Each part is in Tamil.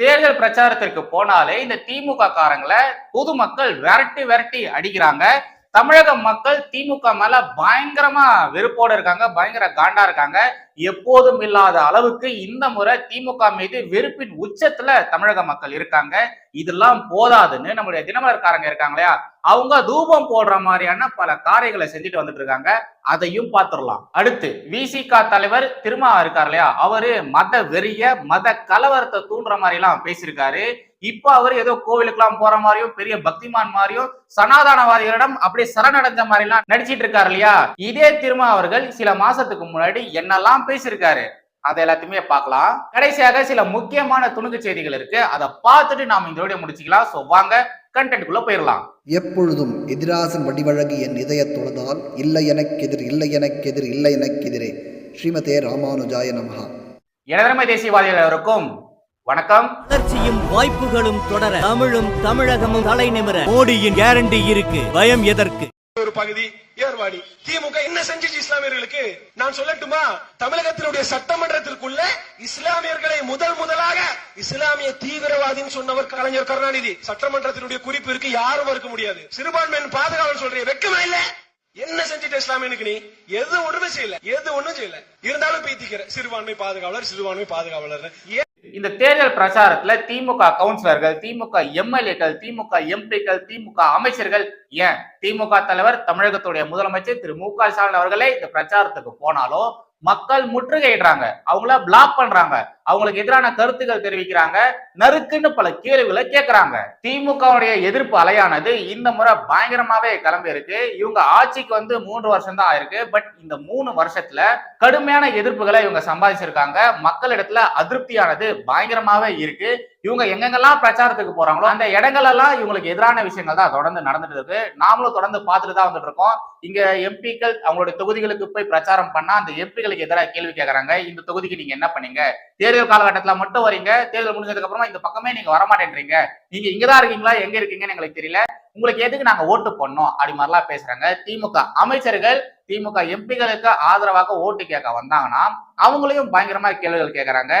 தேர்தல் பிரச்சாரத்திற்கு போனாலே இந்த திமுக காரங்களை பொதுமக்கள் விரட்டி விரட்டி அடிக்கிறாங்க. தமிழக மக்கள் திமுக மேல பயங்கரமா வெறுப்போட இருக்காங்க பயங்கர காண்டா இருக்காங்க. எப்போதும் இல்லாத அளவுக்கு இந்த முறை திமுக மீது வெறுப்பின் உச்சத்துல தமிழக மக்கள் இருக்காங்க. இதெல்லாம் போதாதுன்னு நம்முடைய தினமலர்காரங்க இருக்காங்க இல்லையா? அவங்க தூபம் போடுற மாதிரியான பல காரியங்களை செஞ்சுட்டு வந்துட்டு இருக்காங்க. அதையும் பார்த்துடலாம். அடுத்து விசிக தலைவர் திருமா இருக்கார் இல்லையா? அவரு மத வெறிய மத கலவரத்தை தூண்டுற மாதிரி எல்லாம் பேசியிருக்காரு. இப்ப அவர் ஏதோ கோவிலுக்கெல்லாம் போற மாதிரியும் பெரிய பக்திமான் மாதிரியும் சனாதனவாதிகளிடம் அப்படியே சரணடைஞ்ச மாதிரி எல்லாம் நடிச்சிட்டு இருக்காரு இல்லையா? இதே திருமா அவர்கள் சில மாசத்துக்கு முன்னாடி என்னெல்லாம் பேசியிருக்காரு. அதை எல்லாத்தையுமே பார்க்கலாம். கடைசியாக சில முக்கியமான துணுக்கு செய்திகள் இருக்கு. அதை பார்த்துட்டு நாம இந்த வீடியோ முடிச்சுக்கலாம். சோ வாங்க கண்டென்ட்குள்ள போயிடலாம். எப்பொழுதும் எதிராசன் வடிவழகு என் இதயத் தொழுதால் இல்லை எனக்கெதிர் இல்லை எனக்கெதிர் இல்லை எனக்கெதிரே ஸ்ரீமதே ராமானுஜாய நமஹா. எனதரமை தேசியவாதிகள் அனைவருக்கும் வணக்கம். வளர்ச்சியும் வாய்ப்புகளும் தொடர தமிழும் தமிழகமும் தலை நிமிர மோடியின் கேரண்டி இருக்கு. பயம் எதற்கு? ஒரு பகுதி ஏர்வாடி திமுக என்ன செஞ்சிச்சு இஸ்லாமியர்களுக்கு? நான் சொல்லட்டுமா? தமிழகத்தினுடைய சட்டமன்றத்திற்குள்ள இஸ்லாமியர்களை முதல் முதலாக இஸ்லாமிய தீவிரவாதின்னு சொன்னவர் கலைஞர் கருணாநிதி. சட்டமன்றத்தினுடைய குறிப்பு இருக்கு யாரும் மறுக்க முடியாது. சிறுபான்மையின் பாதுகாவல் சொல்றீங்க வெக்கமா இல்ல? என்ன செஞ்சுட்ட இஸ்லாமியனுக்கு நீ? எது ஒண்ணுமே செய்யல. எது ஒண்ணும் செய்யல. இருந்தாலும் பீத்திக்கிற. சிறுபான்மை பாதுகாவலர் சிறுபான்மை பாதுகாவலர் இந்த தேர்தல் பிரச்சாரத்துல திமுக கவுன்சிலர்கள் திமுக எம்எல்ஏக்கள் திமுக எம்பிக்கள் திமுக அமைச்சர்கள் ஏன்? திமுக தலைவர் தமிழகத்துடைய முதலமைச்சர் திரு மு க ஸ்டாலின் அவர்களே இந்த பிரச்சாரத்துக்கு போனாலும் மக்கள் முற்றுகையிடுறாங்க. அவங்கள பிளாக் பண்றாங்க. அவங்களுக்கு எதிரான கருத்துக்கள் தெரிவிக்கிறாங்க. நறுக்குன்னு பல கேள்விகளை கேட்கறாங்க. திமுகவுடைய எதிர்ப்பு அலையானது இந்த முறை பயங்கரமாவே கிளம்பி இருக்கு இவங்க ஆட்சிக்கு வந்து மூன்று வருஷம் தான் ஆயிருக்கு. பட் இந்த மூணு வருஷத்துல கடுமையான எதிர்ப்புகளை இவங்க சம்பாதிச்சிருக்காங்க. மக்களிடத்துல அதிருப்தியானது பயங்கரமாவே இருக்கு. இவங்க எங்கெங்கெல்லாம் பிரச்சாரத்துக்கு போறாங்களோ அந்த இடங்கள் எல்லாம் இவங்களுக்கு எதிரான விஷயங்கள் தான் தொடர்ந்து நடந்துட்டு இருக்கு. நாமளும் தொடர்ந்து பார்த்துட்டு தான் வந்துட்டு இருக்கோம். இங்க எம்பிக்கள் அவங்களுடைய தொகுதிகளுக்கு போய் பிரச்சாரம் பண்ணா அந்த எம்பிகளுக்கு எதிராக கேள்வி கேட்கறாங்க இந்த தொகுதிக்கு நீங்க என்ன பண்ணீங்க? தேர்தல் காலகட்டத்துல மட்டும் வரீங்க. தேர்தல் முடிஞ்சதுக்கு அப்புறமா இந்த பக்கமே நீங்க வரமாட்டேன்றீங்க. நீங்க இங்கதான் இருக்கீங்களா? எங்க இருக்கீங்கன்னு எங்களுக்கு தெரியல. உங்களுக்கு எதுக்கு நாங்க ஓட்டு பண்ணோம் அப்படி மாதிரிலாம் பேசுறாங்க. திமுக அமைச்சர்கள் திமுக எம்பிகளுக்கு ஆதரவாக ஓட்டு கேட்க வந்தாங்கன்னா அவங்களையும் பயங்கரமா கேள்விகள் கேட்கறாங்க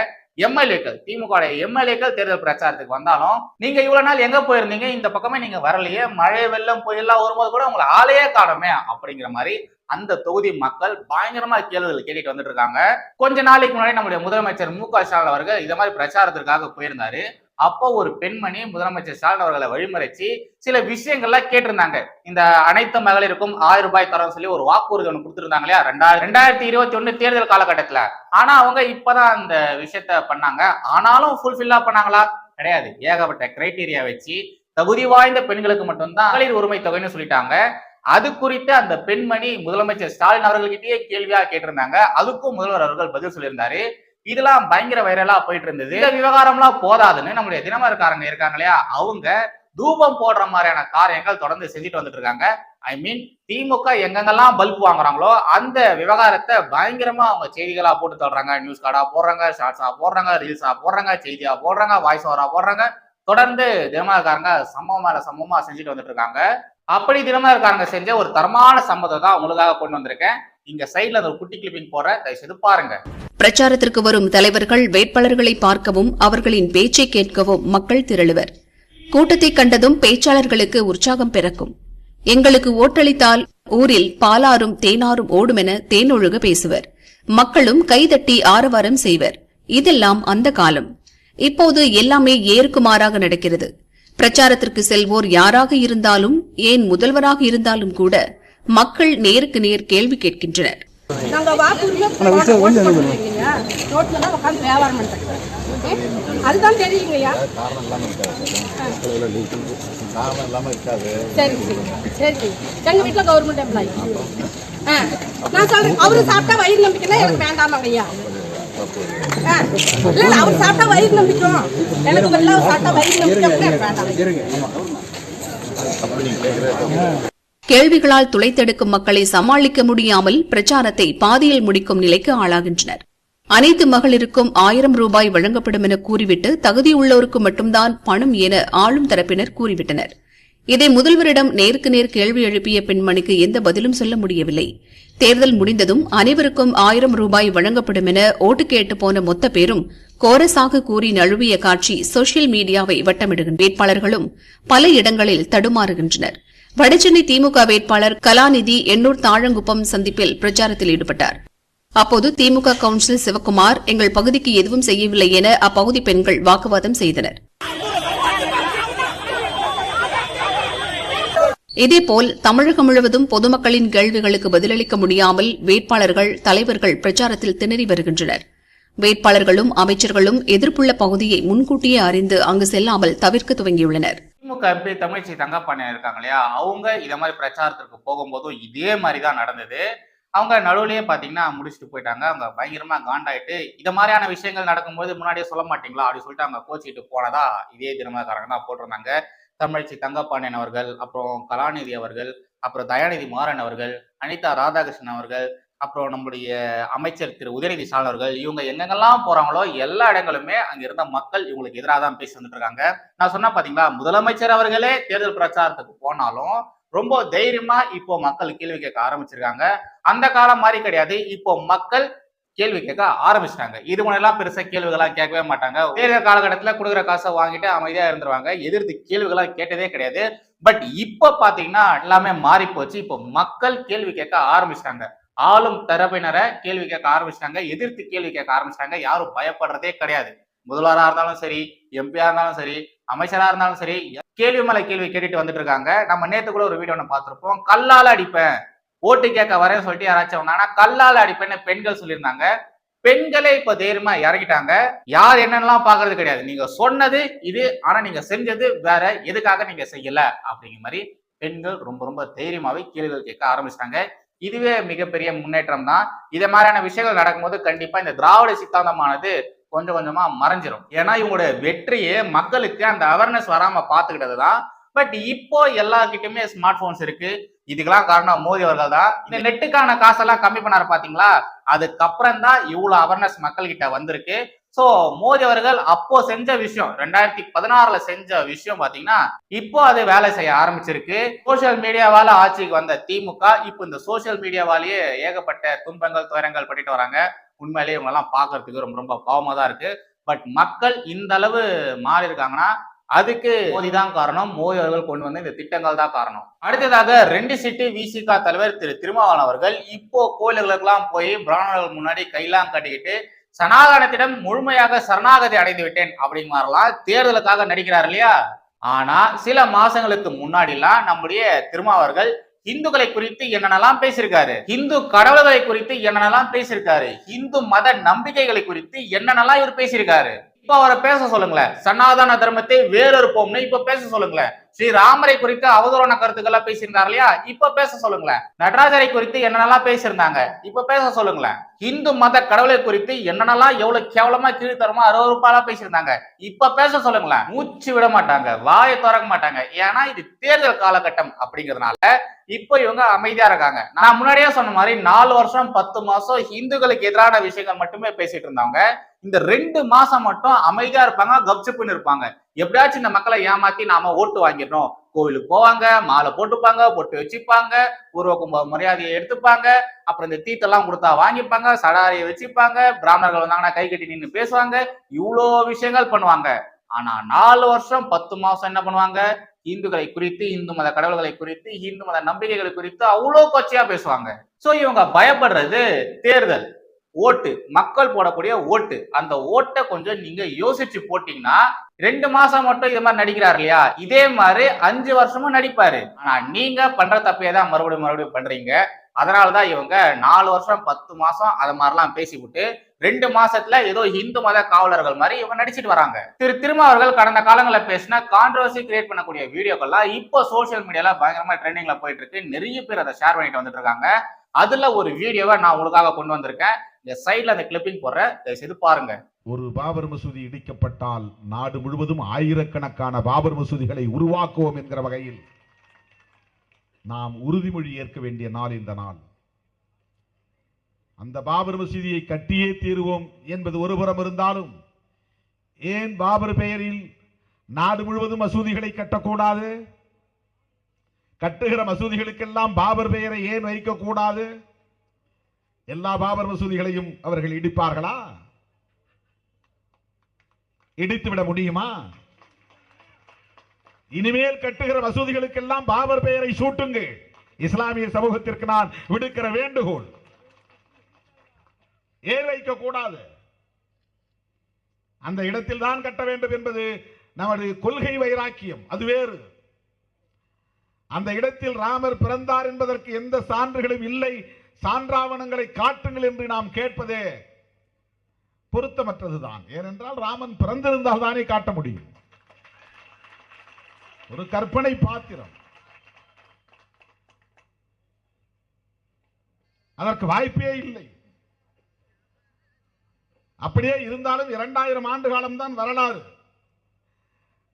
எம்எல்ஏக்கள் திமுக எம்எல்ஏக்கள் தேர்தல் பிரச்சாரத்துக்கு வந்தாலும் நீங்க இவ்வளவு நாள் எங்க போயிருந்தீங்க? இந்த பக்கமே நீங்க வரலையே. மழை வெள்ளம் புயல்லாம் வரும்போது கூட உங்களை ஆளையே காணுமே அப்படிங்கிற மாதிரி அந்த தொகுதி மக்கள் பயங்கரமா கேள்விகள் கேட்டுட்டு வந்துட்டு இருக்காங்க கொஞ்ச நாளைக்கு முன்னாடி நம்முடைய முதலமைச்சர் மு க ஸ்டாலின் அவர்கள் இதை மாதிரி பிரச்சாரத்திற்காக போயிருந்தாரு. அப்போ ஒரு பெண்மணி முதலமைச்சர் ஸ்டாலின் அவர்களை வழிமறைச்சு சில விஷயங்கள்லாம் கேட்டிருந்தாங்க. இந்த அனைத்து மகளிருக்கும் ஆயிரம் ரூபாய் தரோம்னு சொல்லி ஒரு வாக்குறுதி ஒன்று கொடுத்துருந்தாங்க இல்லையா? ரெண்டாயிரம் ரெண்டாயிரத்தி இருபத்தி ஒன்று தேர்தல் காலகட்டத்தில். ஆனா அவங்க இப்பதான் அந்த விஷயத்த பண்ணாங்க. ஆனாலும் ஃபுல்ஃபில்லா பண்ணாங்களா? கிடையாது. ஏகப்பட்ட கிரைட்டீரியா வச்சு தகுதி வாய்ந்த பெண்களுக்கு மட்டும்தான் மகளிர் உரிமை தொகைன்னு சொல்லிட்டாங்க. அது குறித்து அந்த பெண்மணி முதலமைச்சர் ஸ்டாலின் அவர்கள்கிட்டயே கேள்வியா கேட்டிருந்தாங்க. அதுக்கும் முதல்வர் அவர்கள் பதில் சொல்லியிருந்தாரு. இதெல்லாம் பயங்கர வைரலா போயிட்டு இருந்தது. இந்த விவகாரம்லாம் போதாதுன்னு நம்முடைய தினமரக்காரங்க இருக்காங்க இல்லையா? அவங்க தூபம் போடுற மாதிரியான காரியங்கள் தொடர்ந்து செஞ்சுட்டு வந்துட்டு இருக்காங்க. ஐ மீன் திமுக எங்கெங்கெல்லாம் பல்ப் வாங்குறாங்களோ அந்த விவகாரத்தை பயங்கரமா அவங்க செய்திகளா போட்டு தள்ளுறாங்க. நியூஸ் கார்டா போடுறாங்க ஷார்ட்ஸா போடுறாங்க ரீல்ஸா போடுறாங்க செய்தியா போடுறாங்க வாய்ஸ் ஓவரா போடுறாங்க. தொடர்ந்து தினமரக்காரங்க சம்பவம் மேல சம்பவமா செஞ்சுட்டு வந்துட்டு இருக்காங்க அப்படி தினமரக்காரங்க செஞ்ச ஒரு தரமான சம்பவத்தை தான் உங்களுக்காக கொண்டு வந்திருக்கேன். இங்க சைட்ல அந்த ஒரு குட்டி கிளிப்பிங் போற தயவு செய்து பாருங்க. பிரச்சாரத்திற்கு வரும் தலைவர்கள் வேட்பாளர்களை பார்க்கவும் அவர்களின் பேச்சை கேட்கவும் மக்கள் திரளுவர். கூட்டத்தை கண்டதும் பேச்சாளர்களுக்கு உற்சாகம் பிறக்கும். எங்களுக்கு ஓட்டளித்தால் ஊரில் பாலாரும் தேனாரும் ஓடுமென தேனொழுக பேசுவர். மக்களும் கைதட்டி ஆரவாரம் செய்வர். இதெல்லாம் அந்த காலம். இப்போது எல்லாமே ஏருக்கு மாறாக நடக்கிறது. பிரச்சாரத்திற்கு செல்வோர் யாராக இருந்தாலும் ஏன் முதல்வராக இருந்தாலும் கூட மக்கள் நேருக்கு நேர் கேள்வி கேட்கின்றனர்? அதுதான் தெரியுங்கய்யா சரி சரி எங்க வீட்டுல கவர்மெண்ட் எம்ப்ளாயி நான் சொல்றேன் அவரு சாப்பிட்டா வயிறு நம்பிக்கைன்னா எனக்கு வேண்டாமாங்க ஐயா. இல்ல அவர் சாப்பிட்டா வயிறு நம்பிக்கும் எனக்கு பதிலா சாப்பிட்டா வயிறு நம்பிக்கை கேள்விகளால் துளைத்தெடுக்கும் மக்களை சமாளிக்க முடியாமல் பிரச்சாரத்தை பாதியில் முடிக்கும் நிலைக்கு ஆளாகின்றனர். அனைத்து மகளிருக்கும் ஆயிரம் ரூபாய் வழங்கப்படும் என கூறிவிட்டு தகுதியுள்ளோருக்கு மட்டும்தான் பணம் என ஆளும் தரப்பினர் கூறிவிட்டனர். இதை முதல்வரிடம் நேருக்கு நேர் கேள்வி எழுப்பிய பெண்மணிக்கு எந்த பதிலும் சொல்ல முடியவில்லை. தேர்தல் முடிந்ததும் அனைவருக்கும் ஆயிரம் ரூபாய் வழங்கப்படும் என ஓட்டு கேட்டு போன மொத்த பேரும் கோரசாக கூறி நழுவிய காட்சி சோசியல் மீடியாவை வட்டமிடுகின்ற வேட்பாளர்களும் பல இடங்களில் தடுமாறுகின்றனர். வடசென்னை திமுக வேட்பாளர் கலாநிதி எண்ணூர் தாழங்குப்பம் சந்திப்பில் பிரச்சாரத்தில் ஈடுபட்டார். அப்போது திமுக கவுன்சில் சிவக்குமார் எங்கள் பகுதிக்கு எதுவும் செய்யவில்லை என அப்பகுதி பெண்கள் வாக்குவாதம் செய்தனர். இதேபோல் தமிழகம் முழுவதும் பொதுமக்களின் கேள்விகளுக்கு பதிலளிக்க முடியாமல் வேட்பாளர்கள் தலைவர்கள் பிரச்சாரத்தில் திணறி வருகின்றனர். வேட்பாளர்களும் அமைச்சர்களும் எதிர்ப்புள்ள பகுதியை முன்கூட்டியே அறிந்து அங்கு செல்லாமல் தவிர்க்க துவங்கியுள்ளனர். திமுக எம்பி தமிழ்ச்சி தங்கப்பாண்டியன் இருக்காங்க இல்லையா? அவங்க இத மாதிரி பிரச்சாரத்திற்கு போகும்போதும் இதே மாதிரி தான் நடந்தது. அவங்க நடுவுலயே பாத்தீங்கன்னா முடிச்சுட்டு போயிட்டாங்க. அவங்க பயங்கரமா காண்டாயிட்டு இத மாதிரியான விஷயங்கள் நடக்கும்போது முன்னாடியே சொல்ல மாட்டீங்களா? அப்படி சொல்லிட்டு அவங்க கோச்சிக்கிட்டு போனதா இதே தினமக்காரங்க தான் போட்டிருந்தாங்க. தமிழ்ச்சி தங்கப்பாண்டியன் அவர்கள் அப்புறம் கலாநிதி அவர்கள் அப்புறம் தயாநிதி மாறன் அவர்கள் அனிதா ராதாகிருஷ்ணன் அவர்கள் அப்புறம் நம்முடைய அமைச்சர் திரு உதயநிதி ஸ்டாலின் அவர்கள் இவங்க எங்கெங்கெல்லாம் போறாங்களோ எல்லா இடங்களுமே அங்க இருந்த மக்கள் இவங்களுக்கு எதிராக தான் பேசி வந்துட்டு இருக்காங்க நான் சொன்னா பாத்தீங்களா முதலமைச்சர் அவர்களே தேர்தல் பிரச்சாரத்துக்கு போனாலும் ரொம்ப தைரியமா இப்போ மக்கள் கேள்வி கேட்க ஆரம்பிச்சிருக்காங்க. அந்த காலம் மாதிரி கிடையாது. இப்போ மக்கள் கேள்வி கேட்க ஆரம்பிச்சிட்டாங்க. இது முன்னெல்லாம் பெருசா கேள்விகளாக கேட்கவே மாட்டாங்க. வேற காலகட்டத்தில் கொடுக்குற காசை வாங்கிட்டு அமைதியா இருந்துருவாங்க. எதிர்த்து கேள்விகளாக கேட்டதே கிடையாது. பட் இப்போ பாத்தீங்கன்னா எல்லாமே மாறி போச்சு. இப்போ மக்கள் கேள்வி கேட்க ஆரம்பிச்சிட்டாங்க. ஆளும் தரப்பினரை கேள்வி கேட்க ஆரம்பிச்சிட்டாங்க. எதிர்த்து கேள்வி கேட்க ஆரம்பிச்சிட்டாங்க. யாரும் பயப்படுறதே கிடையாது. முதல்வராக இருந்தாலும் சரி எம்பியா இருந்தாலும் சரி அமைச்சராக இருந்தாலும் சரி கேள்வி மேல கேள்வி கேட்டுட்டு வந்துட்டு இருக்காங்க. நம்ம நேற்று கூட ஒரு வீடியோ ஒன்று பார்த்துருப்போம். கல்லால் அடிப்பேன். ஓட்டு கேட்க வரேன்னு சொல்லிட்டு யாராச்சும் வந்தாங்கன்னா கல்லால் அடிப்பேன்னு பெண்கள் சொல்லியிருந்தாங்க. பெண்களே இப்ப தைரியமா இறங்கிட்டாங்க யார் என்னென்னலாம் பாக்குறது கிடையாது. நீங்க சொன்னது இது ஆனா நீங்க செஞ்சது வேற எதுக்காக நீங்க செய்யல? அப்படிங்கிற மாதிரி பெண்கள் ரொம்ப ரொம்ப தைரியமாவே கேள்விகள் கேட்க ஆரம்பிச்சிட்டாங்க. இதுவே மிகப்பெரிய முன்னேற்றம் தான். இதை மாதிரியான விஷயங்கள் நடக்கும்போது கண்டிப்பா இந்த திராவிட சித்தாந்தமானது கொஞ்சம் கொஞ்சமா மறைஞ்சிரும். ஏன்னா இவங்களோட வெற்றியே மக்களுக்கு அந்த அவேர்னஸ் வராம பாத்துக்கிட்டது தான். பட் இப்போ எல்லாருக்கிட்டுமே ஸ்மார்ட் போன்ஸ் இருக்கு. இதுக்கெல்லாம் காரணம் மோடி அவர்கள் தான். இந்த நெட்டுக்கான காசெல்லாம் கம்மி பண்ணாரு பாத்தீங்களா? அதுக்கப்புறம் தான் இவ்வளவு அவேர்னஸ் மக்கள் கிட்ட வந்திருக்கு. சோ மோடி அவர்கள் அப்போ செஞ்ச விஷயம் ரெண்டாயிரத்தி பதினாறுல செஞ்ச விஷயம் பாத்தீங்கன்னா இப்போ அது வேலை செய்ய ஆரம்பிச்சிருக்கு. சோசியல் மீடியாவால ஆட்சிக்கு வந்த திமுக இப்போ இந்த சோசியல் மீடியாவாலேயே ஏகப்பட்ட துன்பங்கள் துயரங்கள் பட்டுட்டு வராங்க. உண்மையிலேயே இவங்க எல்லாம் பாக்குறதுக்கு ரொம்ப ரொம்ப பாவமா தான் இருக்கு. பட் மக்கள் இந்த அளவு மாறி இருக்காங்கன்னா அதுக்கு மோடி தான் காரணம். மோடி அவர்கள் கொண்டு வந்த இந்த திட்டங்கள் தான் காரணம். அடுத்ததாக ரெண்டு சிட்டு விசிகா தலைவர் திரு திருமாவளவன் அவர்கள் இப்போ கோயில்களுக்கெல்லாம் போய் பிராமணர்கள் முன்னாடி கையெல்லாம் கட்டிக்கிட்டு சனாதனத்திடம் முழுமையாக சரணாகதி அடைந்து விட்டேன் அப்படிங்கிற தேர்தலுக்காக நடிக்கிறார் இல்லையா? ஆனா சில மாசங்களுக்கு முன்னாடிலாம் நம்முடைய திருமாவர்கள் இந்துக்களை குறித்து என்னென்னலாம் பேசியிருக்காரு? இந்து கடவுள்களை குறித்து என்னென்னலாம் பேசியிருக்காரு? இந்து மத நம்பிக்கைகளை குறித்து என்னென்னலாம் இவர் பேசியிருக்காரு? இப்ப அவரை பேச சொல்லுங்களேன். சனாதன தர்மத்தை வேறொருப்போம்னு இப்ப பேச சொல்லுங்களேன். ஸ்ரீ ராமரை குறித்து அவதூறான கருத்துக்கள்லாம் பேசியிருந்தார் இல்லையா? இப்ப பேச சொல்லுங்களேன். நடராஜரை குறித்து என்னென்னலாம் பேசியிருந்தாங்க? இப்ப பேச சொல்லுங்களேன். இந்து மத கடவுளை குறித்து என்னென்னலாம் எவ்வளவு கேவலமா கீழ்த்தரமா அருவறுப்பாலா பேசியிருந்தாங்க? இப்ப பேச சொல்லுங்களேன். மூச்சு விட மாட்டாங்க வாயை திறக்க மாட்டாங்க. ஏன்னா இது தேர்தல் காலகட்டம் அப்படிங்கறதுனால இப்போ இவங்க அமைதியா இருக்காங்க. நான் முன்னாடியே சொன்ன மாதிரி நாலு வருஷம் பத்து மாசம் இந்துக்களுக்கு எதிரான விஷயங்கள் மட்டுமே பேசிட்டு இருந்தாங்க இந்த ரெண்டு மாசம் மட்டும் அமைதியா இருப்பாங்க கப்சிப்புன்னு இருப்பாங்க. எப்படியாச்சும் இந்த மக்களை ஏமாத்தி நாம ஓட்டு வாங்கிடணும் கோவிலுக்கு போவாங்க மாலை போட்டுப்பாங்க பொட்டு வச்சுப்பாங்க பூர்வ மரியாதையை எடுத்துப்பாங்க அப்புறம் இந்த தீத்தெல்லாம் கொடுத்தா வாங்கிப்பாங்க சடாரியை வச்சுப்பாங்க பிராமணர்கள் வந்தாங்கன்னா கை கட்டி நின்று பேசுவாங்க இவ்வளோ விஷயங்கள் பண்ணுவாங்க. ஆனா நாலு வருஷம் பத்து மாசம் என்ன பண்ணுவாங்க? இந்துக்களை குறித்து இந்து மத கடவுள்களை குறித்து இந்து மத நம்பிக்கைகளை குறித்து அவ்வளோ கொச்சையா பேசுவாங்க. சோ இவங்க பயப்படுறது தேர்தல். ஓட்டு மக்கள் போடக்கூடிய ஓட்டு. அந்த ஓட்டை கொஞ்சம் நீங்க யோசிச்சு போட்டீங்கன்னா ரெண்டு மாசம் மட்டும் இது மாதிரி நடிக்கிறார் இல்லையா? இதே மாதிரி அஞ்சு வருஷமும் நடிப்பாரு. ஆனா நீங்க பண்ற தப்பே தான் மறுபடியும் மறுபடியும் பண்றீங்க. அதனாலதான் இவங்க நாலு வருஷம் பத்து மாசம் அது மாதிரிலாம் பேசிவிட்டு ரெண்டு மாசத்துல ஏதோ இந்து மத காவலர்கள் மாதிரி இவங்க நடிச்சிட்டு வராங்க. திரு திருமா அவர்கள் கடந்த காலங்களில் பேசினா கான்ட்ரவர்சி கிரியேட் பண்ணக்கூடிய வீடியோக்கள்லாம் இப்போ சோசியல் மீடியால பயங்கரமா ட்ரெண்டிங்ல போயிட்டு இருக்கு. நிறைய பேர் அதை ஷேர் பண்ணிட்டு வந்துட்டு இருக்காங்க. அதுல ஒரு வீடியோவை நான் உங்களுக்காக கொண்டு வந்திருக்கேன். இந்த சைடில் அந்த கிளிப்பிங் போடுற தயவுசெய்து பாருங்க. ஒரு பாபர் மசூதி இடிக்கப்பட்டால் நாடு முழுவதும் ஆயிரக்கணக்கான பாபர் மசூதிகளை உருவாக்குவோம் என்கிற வகையில் நாம் உறுதிமொழி ஏற்க வேண்டிய நாள் இந்த நாள். அந்த பாபர் மசூதியை கட்டியே தீருவோம் என்பது ஒருபுறம் இருந்தாலும் ஏன் பாபர் பெயரில் நாடு முழுவதும் மசூதிகளை கட்டக்கூடாது? கட்டுகிற மசூதிகளுக்கெல்லாம் பாபர் பெயரை ஏன் வைக்கக்கூடாது? எல்லா பாபர் மசூதிகளையும் அவர்கள் இடிப்பார்களா? இடித்து விட முடியுமா? இனிமேல் கட்டுகிற மசூதிகளுக்கெல்லாம் பாபர் பெயரை சூட்டுங்கள் இஸ்லாமிய சமூகத்திற்கு நான் விடுக்கிற வேண்டுகோள். ஏன் வைக்க கூடாது? அந்த இடத்தில் தான் கட்ட வேண்டும் என்பது நமது கொள்கை வைராக்கியம். அது வேறு. அந்த இடத்தில் ராமர் பிறந்தார் என்பதற்கு எந்த சான்றுகளும் இல்லை சான்றாவணங்களை காட்டுங்கள் என்று நாம் கேட்பதே பொருத்தமற்றதுதான். ஏனென்றால் ராமன் பிறந்திருந்தால் தானே காட்ட முடியும். ஒரு கற்பனை பாத்திரம். அதற்கு வாய்ப்பே இல்லை. அப்படியே இருந்தாலும் இரண்டாயிரம் ஆண்டு காலம்தான் வரலாறு.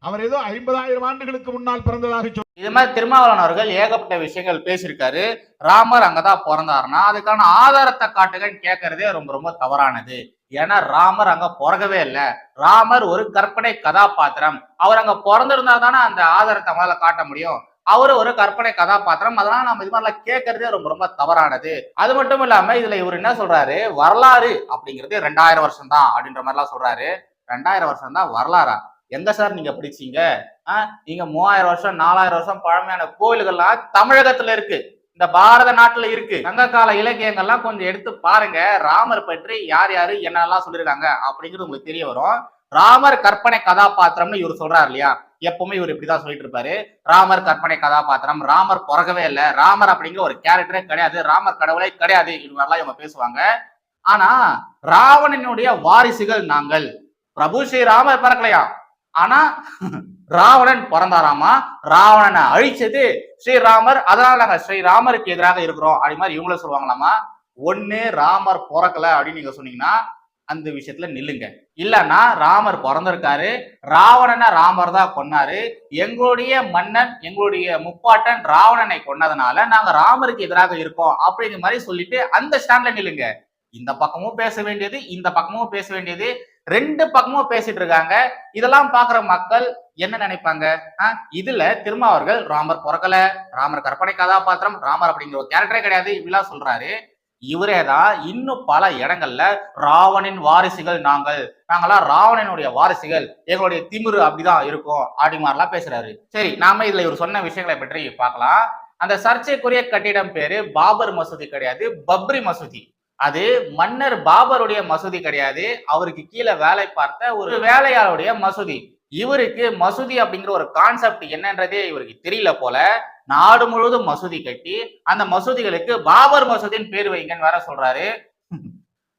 அவர் ஏதோ ஐம்பதாயிரம் ஆண்டுகளுக்கு முன்னால் பிறந்ததாக சொல் இது மாதிரி திருமாவளவன் அவர்கள் ஏகப்பட்ட விஷயங்கள் பேசியிருக்காரு. ராமர் அங்கதான் பிறந்தாருன்னா அதுக்கான ஆதாரத்தை காட்டுங்கன்னு கேட்கறதே ரொம்ப ரொம்ப தவறானது. ஏன்னா ராமர் அங்க பிறகவே இல்லை. ராமர் ஒரு கற்பனை கதாபாத்திரம். அவர் அங்க பிறந்திருந்தா தானே அந்த ஆதாரத்தை முதல்ல காட்ட முடியும். அவரு ஒரு கற்பனை கதாபாத்திரம். அதனால நம்ம இது மாதிரிலாம் கேட்கறதே ரொம்ப ரொம்ப தவறானது. அது மட்டும் இல்லாம இதுல இவர் என்ன சொல்றாரு? வரலாறு அப்படிங்கிறது ரெண்டாயிரம் வருஷம் தான் அப்படின்ற மாதிரிலாம் சொல்றாரு. ரெண்டாயிரம் வருஷம் தான் வரலாறா? எங்க சார் நீங்க படிச்சீங்க? ஆஹ் நீங்க மூவாயிரம் வருஷம் நாலாயிரம் வருஷம் பழமையான கோயில்கள்லாம் தமிழகத்துல இருக்கு. இந்த பாரத நாட்டுல இருக்கு. சங்க கால இலக்கியங்கள்லாம் கொஞ்சம் எடுத்து பாருங்க. ராமர் பற்றி யார் யாரு என்னெல்லாம் சொல்லியிருக்காங்க அப்படிங்கிறது உங்களுக்கு தெரிய வரும். ராமர் கற்பனை கதாபாத்திரம்னு இவர் சொல்றாரு இல்லையா? எப்பவுமே இவர் இப்படிதான் சொல்லிட்டு இருப்பாரு. ராமர் கற்பனை கதாபாத்திரம். ராமர் பிறக்கவே இல்லை. ராமர் அப்படிங்கிற ஒரு கேரக்டரே கிடையாது. ராமர் கடவுளே கிடையாது இது மாதிரிலாம் இவங்க பேசுவாங்க. ஆனா ராவணனுடைய வாரிசுகள் நாங்கள். பிரபு ஸ்ரீ ராமர் பிறக்கலையா? ஆனா ராவணன் பிறந்தாராமா? ராவணனை அழிச்சது ஸ்ரீராமர். அதனால நாங்க ஸ்ரீராமருக்கு எதிராக இருக்கிறோம் அப்படி மாதிரி இவங்கள சொல்லுவாங்களாமா? ஒன்னு ராமர் பிறக்கல அப்படின்னு நீங்க சொன்னீங்கன்னா அந்த விஷயத்துல நில்லுங்க. இல்லன்னா ராமர் பிறந்திருக்காரு. ராவணனை ராமர் தான் கொன்னாரு. எங்களுடைய மன்னன் எங்களுடைய முப்பாட்டன் ராவணனை கொன்னதுனால நாங்க ராமருக்கு எதிராக இருக்கோம் அப்படிங்கிற மாதிரி சொல்லிட்டு அந்த ஸ்டாண்ட்ல நில்லுங்க. இந்த பக்கமும் பேச வேண்டியது இந்த பக்கமும் பேச வேண்டியது. ரெண்டு பக்கமும் பேசிட்டு இருக்காங்க. இதெல்லாம் பாக்குற மக்கள் என்ன நினைப்பாங்க? இதுல திருமாவர்கள் ராமர் பிறக்கல. ராமர் கற்பனை கதாபாத்திரம் ராமர் அப்படிங்கிற ஒரு கேரக்டரே கிடையாது. இப்படிலாம் சொல்றாரு. இவரே தான் இன்னும் பல இடங்கள்ல ராவணின் வாரிசுகள் நாங்கள். நாங்களாம் ராவணனுடைய வாரிசுகள். எங்களுடைய திமிரு அப்படிதான் இருக்கும் அப்படி மாதிரிலாம் பேசுறாரு. சரி நாம இதுல இவர் சொன்ன விஷயங்களை பற்றி பார்க்கலாம். அந்த சர்ச்சைக்குரிய கட்டிடம் பேரு பாபர் மசூதி கிடையாது. பப்ரி மசூதி. அது மன்னர் பாபருடைய மசூதி கிடையாது. அவருக்கு கீழே வேலை பார்த்த ஒரு வேலையாளுடைய மசூதி. இவருக்கு மசூதி அப்படிங்கிற ஒரு கான்செப்ட் என்னன்றதே இவருக்கு தெரியல போல. நாடு முழுவதும் மசூதி கட்டி அந்த மசூதிகளுக்கு பாபர் மசூதின்னு பேர் வைங்கன்னு வேற சொல்றாரு.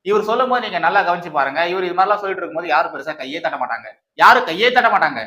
இவர் சொல்லும் போது நீங்க நல்லா கவனிச்சு பாருங்க. இவர் இது மாதிரிலாம் சொல்லிட்டு இருக்கும்போது யாரும் பெருசா கையே தட்ட மாட்டாங்க. யாரும் கையே தட்ட மாட்டாங்க.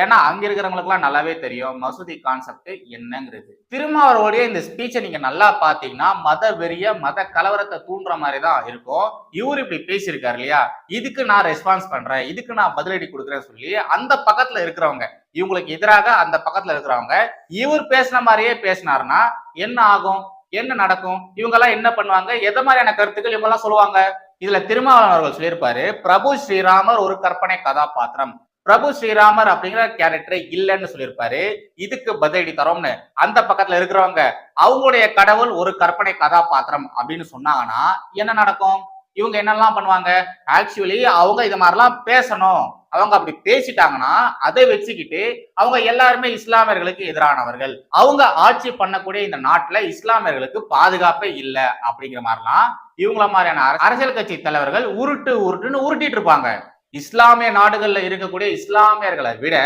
ஏன்னா அங்க இருக்கிறவங்களுக்குலாம் நல்லாவே தெரியும். மசூதி கான்செப்ட் என்னங்கிறது. திருமாவளவுடைய இந்த ஸ்பீச்சை நீங்க நல்லா பாத்தீங்கன்னா மத வெறிய மத கலவரத்தை தூண்டுற மாதிரி தான் இருக்கும். இவர் இப்படி பேசியிருக்காரு இல்லையா? இதுக்கு நான் ரெஸ்பான்ஸ் பண்றேன். இதுக்கு நான் பதிலடி கொடுக்குறேன்னு சொல்லி அந்த பக்கத்துல இருக்கிறவங்க இவங்களுக்கு எதிராக அந்த பக்கத்துல இருக்கிறவங்க இவர் பேசின மாதிரியே பேசினாருன்னா என்ன ஆகும்? என்ன நடக்கும்? இவங்க எல்லாம் என்ன பண்ணுவாங்க? எந்த மாதிரியான கருத்துக்கள் இவங்க எல்லாம் சொல்லுவாங்க? இதுல திருமாவளவன் அவர்கள் சொல்லியிருப்பாரு பிரபு ஸ்ரீராமர் ஒரு கற்பனை கதாபாத்திரம். பிரபு ஸ்ரீராமர் அப்படிங்கிற கேரக்டர் இல்லைன்னு சொல்லியிருப்பாரு. இதுக்கு பதிலடி தரோம்னு. அந்த பக்கத்துல இருக்கிறவங்க அவங்களுடைய கடவுள் ஒரு கற்பனை கதாபாத்திரம் அப்படின்னு சொன்னாங்கன்னா என்ன நடக்கும்? இவங்க என்னெல்லாம் பண்ணுவாங்க? ஆக்சுவலி அவங்க இது மாதிரிலாம் பேசணும். அவங்க அப்படி பேசிட்டாங்கன்னா அதை வச்சுக்கிட்டு அவங்க எல்லாருமே இஸ்லாமியர்களுக்கு எதிரானவர்கள். அவங்க ஆட்சி பண்ணக்கூடிய இந்த நாட்டுல இஸ்லாமியர்களுக்கு பாதுகாப்பே இல்லை அப்படிங்கிற மாதிரிலாம் இவங்கள மாதிரியான அரசியல் கட்சி தலைவர்கள் உருட்டு உருட்டுன்னு உருட்டிட்டு இருப்பாங்க. இஸ்லாமிய நாடுகளில் இருக்கக்கூடிய இஸ்லாமியர்களை விட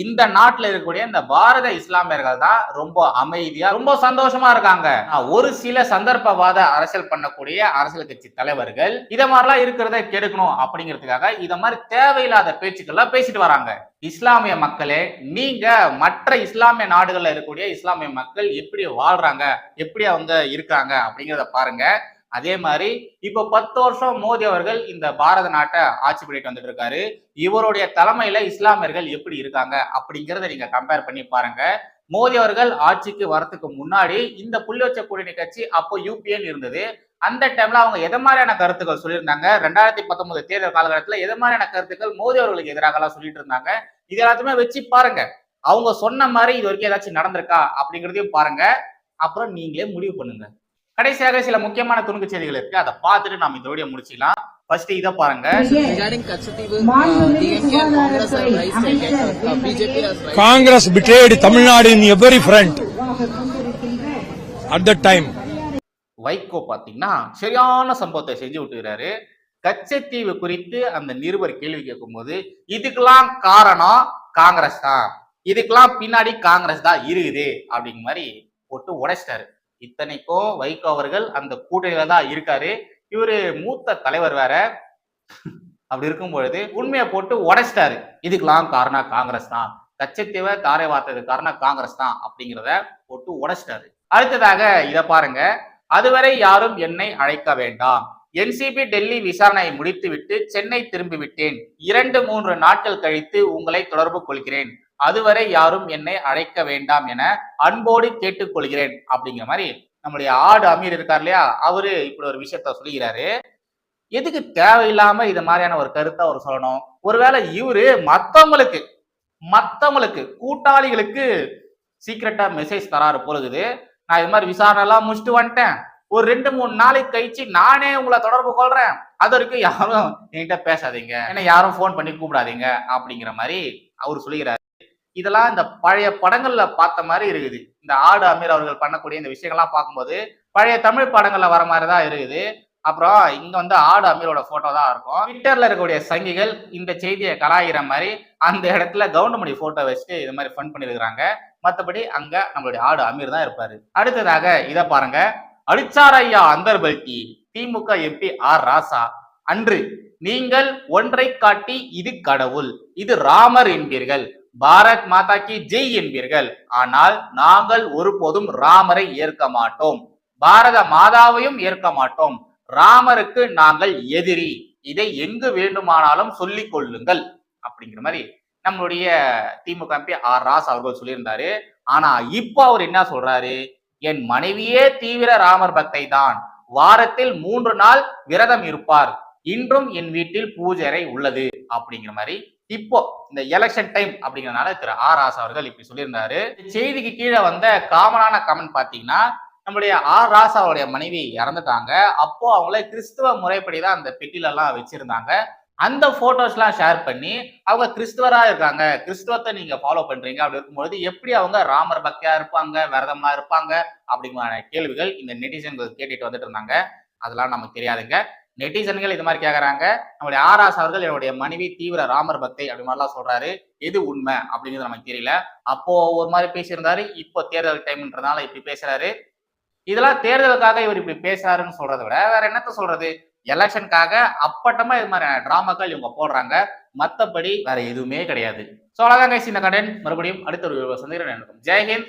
இந்த நாட்டில் இருக்கக்கூடிய இந்த பாரத இஸ்லாமியர்கள் தான் ரொம்ப அமைதியா ரொம்ப சந்தோஷமா இருக்காங்க. ஒரு சில சந்தர்ப்பவாத அரசியல் பண்ணக்கூடிய அரசியல் கட்சி தலைவர்கள் இத மாதிரிலாம் இருக்கிறத கெடுக்கணும் அப்படிங்கிறதுக்காக இத மாதிரி தேவையில்லாத பேச்சுக்கள்லாம் பேசிட்டு வராங்க. இஸ்லாமிய மக்களே நீங்க மற்ற இஸ்லாமிய நாடுகள்ல இருக்கக்கூடிய இஸ்லாமிய மக்கள் எப்படி வாழ்றாங்க எப்படி அவங்க இருக்காங்க அப்படிங்கிறத பாருங்க. அதே மாதிரி இப்போ பத்து வருஷம் மோடி அவர்கள் இந்த பாரத நாட்டை ஆட்சி பண்ணிட்டு வந்துட்டு இருக்காரு. இவருடைய தலைமையில இஸ்லாமியர்கள் எப்படி இருக்காங்க அப்படிங்கிறத நீங்க கம்பேர் பண்ணி பாருங்க. மோடி அவர்கள் ஆட்சிக்கு வரத்துக்கு முன்னாடி இந்த புள்ளி வச்ச கூட்டணி கட்சி அப்போ யூபிஎன் இருந்தது. அந்த டைம்ல அவங்க எதை மாதிரியான கருத்துக்கள் சொல்லியிருந்தாங்க? ரெண்டாயிரத்தி பத்தொன்பது தேர்தல் காலகட்டத்தில் எதை மாதிரியான கருத்துக்கள் மோடி அவர்களுக்கு எதிராக எல்லாம் சொல்லிட்டு இருந்தாங்க. இது எல்லாத்தையுமே வச்சு பாருங்க. அவங்க சொன்ன மாதிரி இது வரைக்கும் ஏதாச்சும் நடந்திருக்கா அப்படிங்கிறதையும் பாருங்க. அப்புறம் நீங்களே முடிவு பண்ணுங்க. கடைசியாக சில முக்கியமான துணுக்கு செய்திகள் இருக்கு. அதை பார்த்துட்டு நாம இந்த வீடியோ முடிச்சுக்கலாம். ஃபர்ஸ்ட் இதை பாருங்க. Betrayed Tamil Nadu in every front. At that time. Vaiko பாத்தீங்கன்னா சரியான சம்பவத்தை செஞ்சு விட்டுறாரு கச்சத்தீவு குறித்து அந்த நிருபர் கேள்வி கேட்கும்போது இதுக்கெல்லாம் காரணம் காங்கிரஸ் தான். இதுக்கெல்லாம் பின்னாடி காங்கிரஸ் தான் இருக்குது. அப்படிங்கிற மாதிரி போட்டு உடைச்சிட்டாரு. இத்தனைக்கும் வைகோ அவர்கள் அந்த கூட்டணியில தான் இருக்காரு. இவரு மூத்த தலைவர் வேற. அப்படி இருக்கும் பொழுது உண்மையை போட்டு உடைச்சிட்டாரு. இதுக்கெல்லாம் காரணம் காங்கிரஸ் தான். கச்சத்தீவை தாரை வார்த்தது காரணம் காங்கிரஸ் தான் அப்படிங்கிறத போட்டு உடைச்சிட்டாரு. அடுத்ததாக இத பாருங்க. அதுவரை யாரும் என்னை அழைக்க வேண்டாம். என்சிபி டெல்லி விசாரணையை முடித்துவிட்டு சென்னை திரும்பி விட்டேன் இரண்டு மூன்று நாட்கள் கழித்து உங்களை தொடர்பு கொள்கிறேன். அதுவரை யாரும் என்னை அழைக்க வேண்டாம் என அன்போடு கேட்டுக்கொள்கிறேன் அப்படிங்கிற மாதிரி நம்முடைய ஆடு அமீர் இருக்கார் இல்லையா? அவரு இப்படி ஒரு விஷயத்த சொல்லுகிறாரு. எதுக்கு தேவையில்லாம இது மாதிரியான ஒரு கருத்தை அவர் சொல்லணும்? ஒருவேளை இவரு மத்தவங்களுக்கு மத்தவங்களுக்கு கூட்டாளிகளுக்கு சீக்கிரட்டா மெசேஜ் தராரு போலுகுது நான் இது மாதிரி விசாரணை எல்லாம் முடிச்சுட்டு வந்துட்டேன். ஒரு ரெண்டு மூணு நாளைக்கு கழிச்சு நானே உங்களை தொடர்பு கொள்றேன். அது வரைக்கும் யாரும் என்கிட்ட பேசாதீங்க. ஏன்னா யாரும் ஃபோன் பண்ணி கூப்பிடாதீங்க அப்படிங்கிற மாதிரி அவர் சொல்லுகிறார். இதெல்லாம் இந்த பழைய படங்கள்ல பார்த்த மாதிரி இருக்குது. இந்த ஆடு அமீர் அவர்கள் பண்ணக்கூடிய இந்த விஷயங்கள்லாம் பார்க்கும்போது பழைய தமிழ் படங்கள்ல வர மாதிரி தான் இருக்குது. அப்புறம் இங்க வந்து ஆடு அமீரோட போட்டோ தான் இருக்கும். ட்விட்டர்ல இருக்கக்கூடிய சங்கிகள் இந்த செய்தியை கலாயிற மாதிரி அந்த இடத்துல கவுண்டமணி போட்டோ வச்சுட்டு இது மாதிரி ஃபன் பண்ணிருக்கிறாங்க மற்றபடி அங்க நம்மளுடைய ஆடு அமீர் தான் இருப்பாரு. அடுத்ததாக இதை பாருங்க. அடிச்சாரையா அந்தர்பல்கி திமுக எம்பி ஆர் ராசா அன்று நீங்கள் ஒன்றை காட்டி இது கடவுள் இது ராமர் என்பீர்கள். பாரத் மாதா கி ஜெய் என்பீர்கள். ஆனால் நாங்கள் ஒருபோதும் ராமரை ஏற்க மாட்டோம். பாரத மாதாவையும் ஏற்க மாட்டோம். ராமருக்கு நாங்கள் எதிரி. இதை எங்கு வேண்டுமானாலும் சொல்லிக் கொள்ளுங்கள். அப்படிங்கிற மாதிரி நம்மளுடைய திமுக எம்பி ஆர் ராஸ் அவர்கள் சொல்லியிருந்தாரு. ஆனா இப்போ அவர் என்ன சொல்றாரு? என் மனைவியே தீவிர ராமர் பக்தை தான். வாரத்தில் மூன்று நாள் விரதம் இருப்பார். இன்றும் என் வீட்டில் பூஜை உள்ளது. அப்படிங்கிற மாதிரி இப்போ இந்த எலெக்ஷன் டைம் அப்படிங்கறதுனால திரு ஆர் ராஸ் அவர்கள் இப்படி சொல்லியிருந்தாரு. செய்திக்கு கீழே வந்த காமனான கமெண்ட் பாத்தீங்கன்னா நம்மளுடைய ஆர் ராசா அவருடைய மனைவி இறந்துட்டாங்க. அப்போ அவங்கள கிறிஸ்துவ முறைப்படி தான் அந்த பெட்டில எல்லாம் வச்சிருந்தாங்க. அந்த போட்டோஸ் எல்லாம் ஷேர் பண்ணி அவங்க கிறிஸ்துவரா இருக்காங்க. கிறிஸ்துவத்தை நீங்க ஃபாலோ பண்றீங்க அப்படி இருக்கும்பொழுது எப்படி அவங்க ராமர் பக்தியா இருப்பாங்க விரதமா இருப்பாங்க அப்படிங்கிற கேள்விகள் இந்த நெட்டிசன்கள் கேட்டுட்டு வந்துட்டு இருந்தாங்க. அதெல்லாம் நமக்கு தெரியாதுங்க. நெட்டிசன்கள் இது மாதிரி கேக்குறாங்க. நம்மளுடைய ஆராஸ் அவர்கள் என்னுடைய மனைவி தீவிர ராமர் பக்தை அப்படி மாதிரிலாம் சொல்றாரு. எது உண்மை அப்படிங்கிறது நமக்கு தெரியல. அப்போ ஒரு மாதிரி பேசியிருந்தாரு. இப்போ தேர்தல் டைம்ன்றதுனால இப்படி பேசுறாரு. இதெல்லாம் தேர்தலுக்காக இவர் இப்படி பேசுறாருன்னு சொல்றதை விட வேற என்னத்த சொல்றது? எலெக்ஷனுக்காக அப்பட்டமா இது மாதிரி டிராமாக்கள் இவங்க போடுறாங்க. மத்தபடி வேற எதுவுமே கிடையாது. சோ அழகாங்க guys. இந்த கண்டென்ட் மறுபடியும் அடுத்த ஒரு சந்திரன் எனக்கும் ஜெய்ஹிந்த்